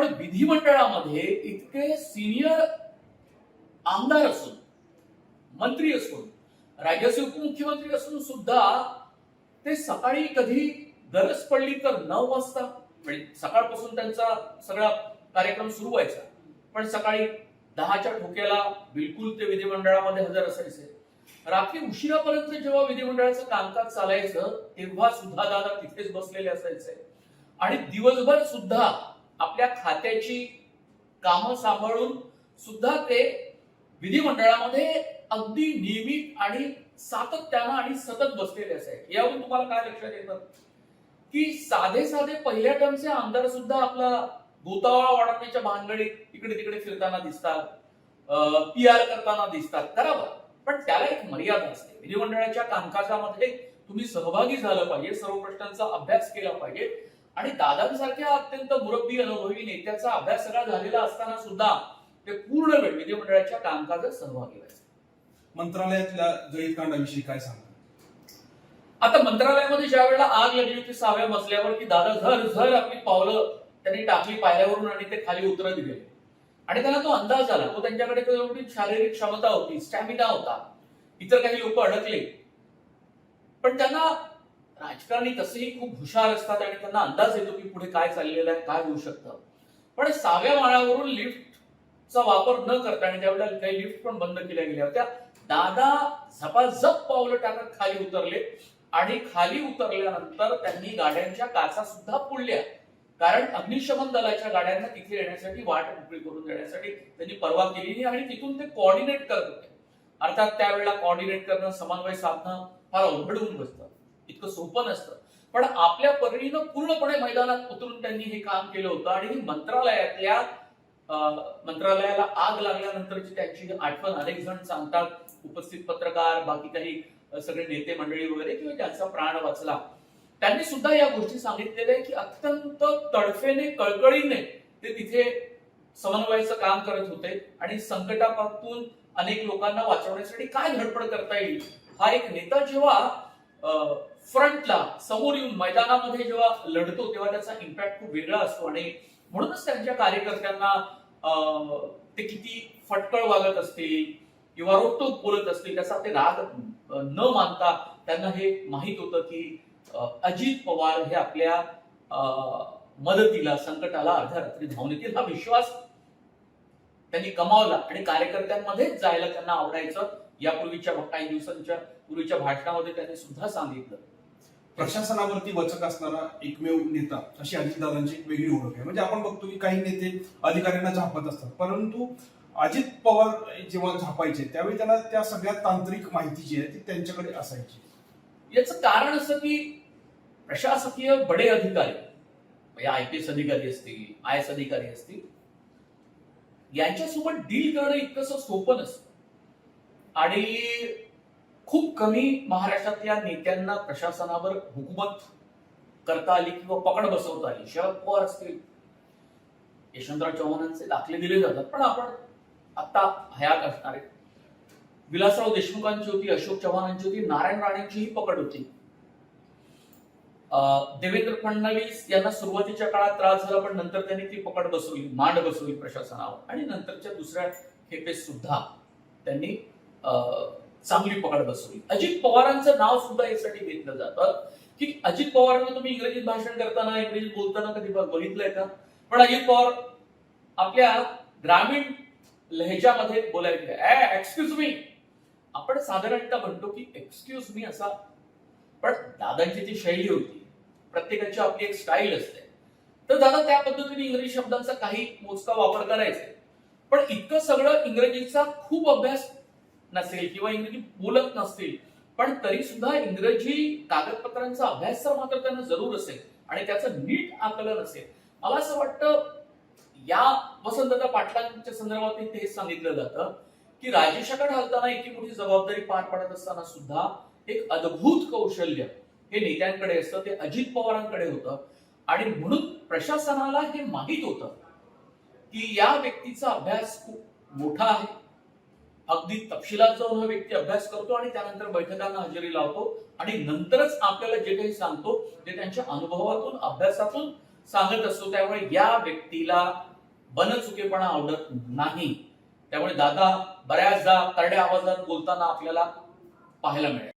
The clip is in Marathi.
पण विधिमंडळामध्ये इतके सिनियर आमदार असून मंत्री असून राज्याचे उपमुख्यमंत्री असून सुद्धा ते सकाळी कधी गरज पडली तर नऊ वाजता म्हणजे सकाळपासून त्यांचा सगळा कार्यक्रम सुरू व्हायचा. पण सकाळी दहाच्या ठोक्याला बिलकुल ते विधिमंडळामध्ये हजर असायचे. रात्री उशिरापर्यंत जेव्हा विधिमंडळाचं कामकाज चालायचं तेव्हा सुद्धा दादा तिथेच बसलेले असायचे. आणि दिवसभर सुद्धा आपल्या खात्याची कामं सांभाळून सुद्धा ते विधिमंडळामध्ये अगदी नियमित आणि सातत्यानं आणि सतत बसलेले असायचे. यावरून तुम्हाला काय लक्षात येतं? की साधे साधे पहिल्या टर्मचे आमदार सुद्धा आपला भूतावळा वाढवण्याच्या भानगडीत इकडे तिकडे फिरताना दिसतात पी आर करताना दिसतात. बरोबर. पण त्याला एक मर्यादा असते. विधिमंडळाच्या कामकाजामध्ये तुम्ही सहभागी झालं पाहिजे सर्व प्रश्नांचा अभ्यास केला पाहिजे. आणि दादांसारख्या अत्यंत मुरब्बी अनुभवी नेत्याचा अभ्यास सगळा झालेला असताना सुद्धा ते पूर्ण वेळ विधिमंडळाच्या कामकाजात सहभागी व्हायचे. मंत्रालयातल्या जळीत कांडाविषयी काय सांगा आता मंत्रालयामध्ये ज्या वेळेला आग लागली होती सहाव्या मजल्यावर की दादा झर झर आपली पावलं त्यांनी टाकली पायऱ्यावरून आणि ते खाली उतरत गेले. आणि त्यांना तो अंदाज आला तो त्यांच्याकडे शारीरिक क्षमता होती स्टॅमिना होता इतर काही लोक अडकले. पण त्यांना राजकारणी तसेही खूप हुशार असतात आणि त्यांना अंदाज येतो की पुढे काय चाललेलं आहे काय होऊ शकतं. पण सहाव्या माळावरून लिफ्टचा वापर न करता आणि त्यावेळेला काही लिफ्ट पण बंद केल्या गेल्या होत्या. दादा झपाझप पावलं टाकत खाली उतरले आणि खाली उतरल्यानंतर त्यांनी गाड्यांच्या काचा सुद्धा पुढल्या कारण अग्निशमन दलाच्या गाड्यांना तिथे येण्यासाठी वाट मोकळी करून देण्यासाठी त्यांनी परवा केली नाही आणि तिथून ते कॉर्डिनेट करत होते. अर्थात त्यावेळेला कॉर्डिनेट करणं समन्वय साधणं फार अवघड होऊन बसतं. इतकं सोपं नसतं. पण आपल्या परीनं पूर्णपणे मैदानात उतरून त्यांनी हे काम केलं होतं आणि मंत्रालयातल्या मंत्रालयाला आग लागल्यानंतरची त्यांची आठवण अनेक जण सांगतात. उपस्थित पत्रकार बाकी काही सगळे नेते मंडळी वगैरे किंवा ज्यांचा प्राण वाचला. त्यांनी सुद्धा या गोष्टी सांगितलेल्या आहे की अत्यंत तडफेने कळकळीने ते तिथे समन्वयाचं काम करत होते आणि संकटापासून अनेक लोकांना वाचवण्यासाठी काय धडपड करता येईल? हा एक नेता जेव्हा फ्रंटला समोर येऊन मैदानामध्ये जेव्हा लढतो तेव्हा त्याचा इम्पॅक्ट खूप वेगळा असतो. आणि म्हणूनच त्यांच्या कार्यकर्त्यांना अं, ते किती फटकळ वागत असतील किंवा रोखटोक बोलत असतील त्याचा ते राग न मानता त्यांना हे माहीत होतं की अजित पवार हे आपल्या अं, मदतीला संकटाला अर्ध्या रात्री धावून येतील. हा विश्वास त्यांनी कमावला आणि कार्यकर्त्यांमध्येच जायला त्यांना आवडायचं. यापूर्वीच्या काही दिवसांच्या पूर्वीच्या भाषणामध्ये त्यांनी सुद्धा सांगितलं. प्रशासनावरती वचक असणारा एकमेव नेता अशी अजितदादांची एक वेगळी ओळख आहे. म्हणजे आपण बघतो की काही नेते अधिकाऱ्यांना झापत असतात. परंतु अजित पवार जेव्हा झापायचे त्यावेळी त्यांना त्या सगळ्या तांत्रिक माहिती जी आहे ती त्यांच्याकडे असायची. याचं कारण असं की प्रशासकीय बडे अधिकारी म्हणजे आय पी एस अधिकारी असतील आय एस अधिकारी असतील यांच्यासोबत डील करणं इतकंसं सोपं नसतं. आणि खूप कमी महाराष्ट्रातल्या नेत्यांना प्रशासनावर हुकूमत करता आली किंवा पकड बसवता आली. शरद पवार असतील यशवंतराव चव्हाणांचे दाखले दिले जातात पण आपण आता हयात असणारे विलासराव देशमुखांची होती अशोक चव्हाणांची होती नारायण राणेंचीही पकड होती. अं, देवेंद्र फडणवीस यांना सुरुवातीच्या काळात त्रास झाला पण नंतर त्यांनी ती पकड बसवली मांड बसवली प्रशासनावर. आणि नंतरच्या दुसऱ्या खेपेस सुद्धा त्यांनी अं, चांगली पकड बसवली. अजित पवारांचं नाव सुद्धा यासाठी घेतलं जातं. की अजित पवारांना तुम्ही इंग्रजीत भाषण करताना इंग्रजीत बोलताना कधी बघितलंय का? पण अजित पवार आपल्या ग्रामीण लहेजामध्ये बोलायचे एक्सक्यूज मी आपण साधारणतः म्हणतो की एक्सक्यूज मी असा. पण दादांची ती शैली होती. प्रत्येकाची आपली एक स्टाईल असते. तर दादा त्या पद्धतीने इंग्रजी शब्दांचा काही मोजका वापर करायचे. पण इतकं सगळं इंग्रजीचा खूप अभ्यास नसेल किंवा इंग्रजी बोलत नसतील पण तरी सुद्धा इंग्रजी कागदपत्रांचा अभ्यास तर मात्र त्यांना जरूर असेल आणि त्याचं नीट आकलन असेल. मला असं वाटतं या वसंतदादा पाटलांच्या संदर्भात ते हेच सांगितलं जातं की राजेशाकडे हलताना इतकी मोठी जबाबदारी पार पाडत असताना सुद्धा एक अद्भुत कौशल्य हे नेत्यांकडे असतं ते अजित पवारांकडे होतं. आणि म्हणून प्रशासनाला हे माहीत होतं की या व्यक्तीचा अभ्यास खूप मोठा आहे. अगदी तपशिलात जाऊन हा व्यक्ती अभ्यास करतो आणि त्यानंतर बैठकांना हजेरी लावतो आणि नंतरच आपल्याला जे काही सांगतो ते त्यांच्या अनुभवातून अभ्यासातून सांगत असतो. त्यामुळे या व्यक्तीला बनचुकेपणा आवडत नाही. त्यामुळे दादा बऱ्याचदा करड्या आवाजात बोलताना आपल्याला पाहायला मिळेल.